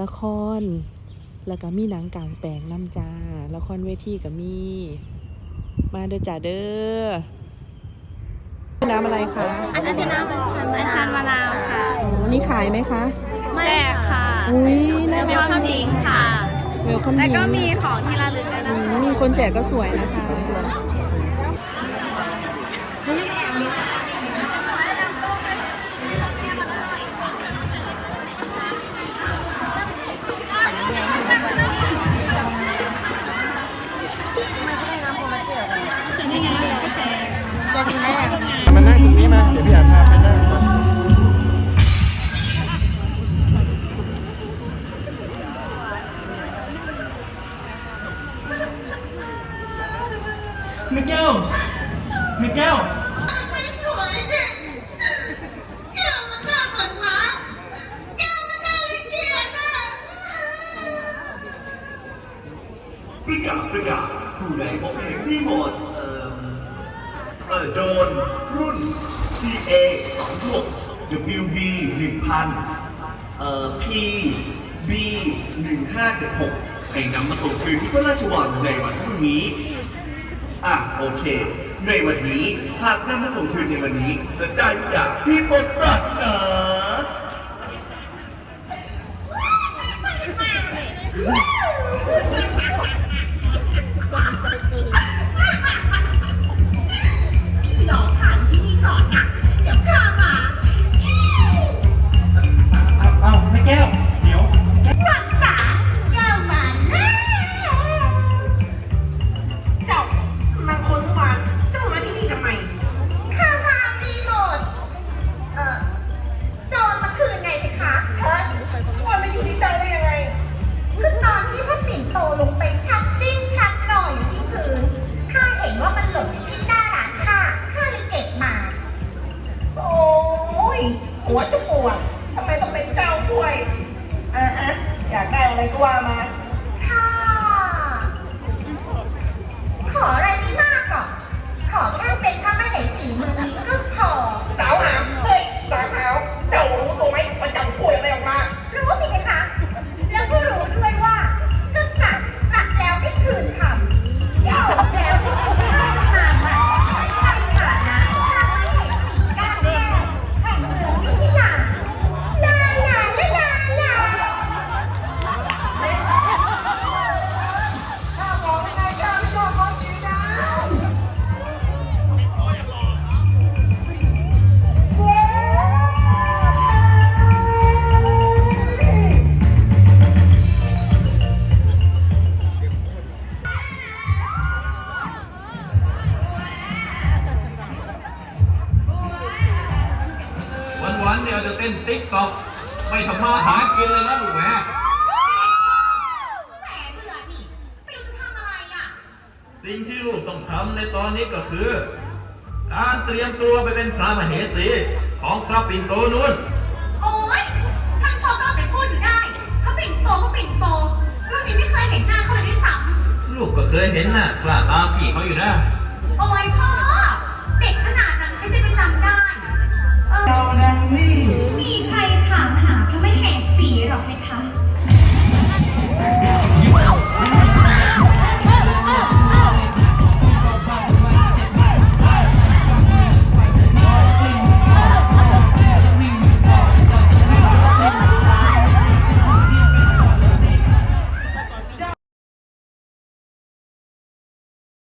ละคร แล้วก็มีหนังกลางแปลงน้ำจ้า ละครเวทีก็มี มาเด้อจ้าเด้อ น้ำอะไรคะอันนั้นเป็นน้ำอัญชันมะนาวค่ะอ๋อนี่ขายไหมคะ แจกค่ะอุ้ยน่าเวรัลกคัมดิงค่ะ เวลคัมแล้วก็มีของที่ระลึกด้วยอืนะคะมคนแจกก็สวยนะคะ มิเกลมิเกลไม่สวยเนี่ยแก้วมันน่าเหมือนหมาแก้วมันน่ารังเกียจอะประกาศประกาศผู้ใดพบเห็นรีโมทเอ่อเอ่อโดนรุ่น CA 26 WB 1000เอ่อ PB 1576ให้นำมาส่งคืนที่พระราชวังในวันพรุ่งนี้ อะโอเค ในวันนี้หากนำมาส่งคืนในวันนี้จะได้ทุกอย่างที่ตนปรารถนา หัวจะปวดทำไมต้องเป็นเจ้าด้วยอะอะอยากได้อะไรก็ว่ามา เดียวจะเต้นติ๊กต็อกไม่ทำมาหากินเลยนะลูกแม่แหมเบื่อนี่ไม่รู้จะทำอะไรอะสิ่งที่ลูกต้องทำในตอนนี้ก็คือ การเตรียมตัวไปเป็นพระมเหสีของพระปิ่นโตนู้นโอ๊ยท่านพ่อก็เอาไปพูดอยู่ได้เขาปิ่นโตเขาปิ่นโตรุ่นนี้ไม่เคยเห็นหน้าเขาเลยด้วยซ้ลูกก็เคยเห็นน่ะกล้าตามพี่เขาอยู่นะำโอ๊ยพ่อ